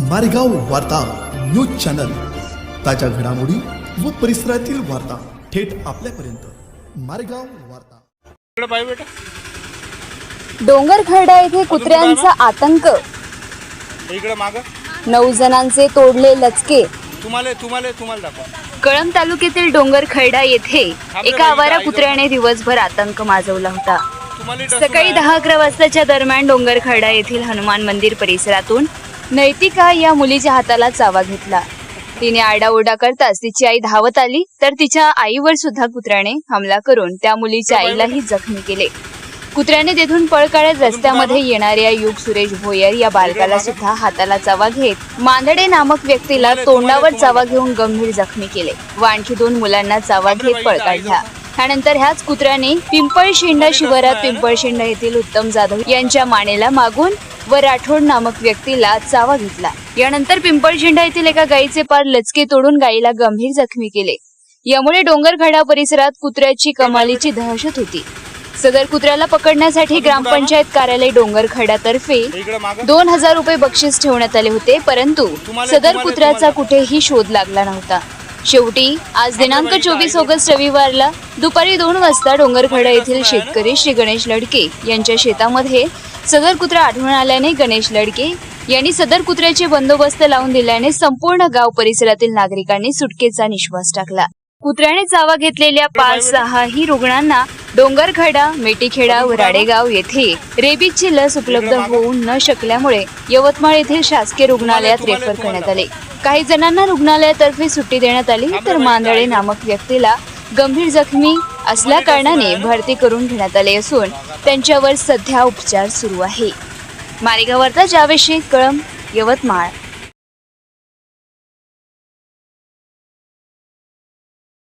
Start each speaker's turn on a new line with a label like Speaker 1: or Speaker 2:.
Speaker 1: मारेगाव वार्ता news channel. ताज्या घडामोडी व परिसरातील वार्ता थेट आपल्यापर्यंत. मारेगाव वार्ता.
Speaker 2: बेटा.
Speaker 3: डोंगरखर्डा येथे कुत्र्यांचा आतंक.
Speaker 2: इकडे माग.
Speaker 3: नऊ जणांचे तोडले लचके.
Speaker 2: तुम्हाला तुम्हाला तुम्हाला दाखवा.
Speaker 3: कळंब तालुक्यातील डोंगरखर्डा येथे एका आवारा कुत्र्याने दिवसभर आतंक माजवला होता. सकाळी दहा अकरा वाजताच्या दरम्यान डोंगरखर्डा येथील हनुमान मंदिर परिसरातून नैतिका या मुलीच्या हाताला चावा घेतला. तिने आरडाओरडा करताच तिची आई धावत आली तर तिच्या आईवर सुद्धा कुत्र्याने हमला करून त्या मुलीच्या आईलाही जखमी केले. कुत्र्याने तेथून पळ काढत रस्त्यामध्ये येणाऱ्या युग सुरेश भोयर या बालकाला सुद्धा हाताला चावा घेत मांदडे नामक व्यक्तीला तोंडावर चावा घेऊन गंभीर जखमी केले. व आणखी दोन मुलांना चावा घेत पळ काढला त्यानंतर ह्याच कुत्र्याने पिंपळशिंडा शिवारात पिंपळशिंडा येथील उत्तम जाधव यांच्या मानेला मागून व राठोड नामक व्यक्तीला चावा घेतला. यानंतर पिंपळशिंडा येथील एका गायीचे पार लचके तोडून गायीला गंभीर जखमी केले. यामुळे डोंगरखडा परिसरात कुत्र्याची कमालीची दहशत होती. सदर कुत्र्याला पकडण्यासाठी ग्रामपंचायत कार्यालय डोंगरखड्यातर्फे दोन हजार रुपये बक्षीस ठेवण्यात आले होते परंतु सदर कुत्र्याचा कुठेही शोध लागला नव्हता. शेवटी आज दिनांक चोवीस ऑगस्ट रविवारला दुपारी दोन वाजता डोंगरखडा येथील शेतकरी श्री गणेश लडके यांच्या शेतामध्ये सदर कुत्रा आढळून आल्याने गणेश लडके यांनी सदर कुत्र्याचे बंदोबस्त लावून दिल्याने संपूर्ण गाव परिसरातील नागरिकांनी सुटकेचा निश्वास टाकला. कुत्र्याने चावा घेतलेल्या पाच सहाही रुग्णांना डोंगरखडा मेटीखेडा व राडेगाव येथे रेबीजची लस उपलब्ध होऊ न शकल्यामुळे यवतमाळ येथील शासकीय रुग्णालयात रेफर करण्यात आले. काही जणांना रुग्णालयातर्फे सुट्टी देण्यात आली तर मांदळे नामक व्यक्तीला गंभीर जखमी असल्या कारणाने भरती करून घेण्यात आले असून त्यांच्यावर सध्या उपचार सुरू आहे. मारेगाव वार्ता जावेशी कळम यवतमाळ.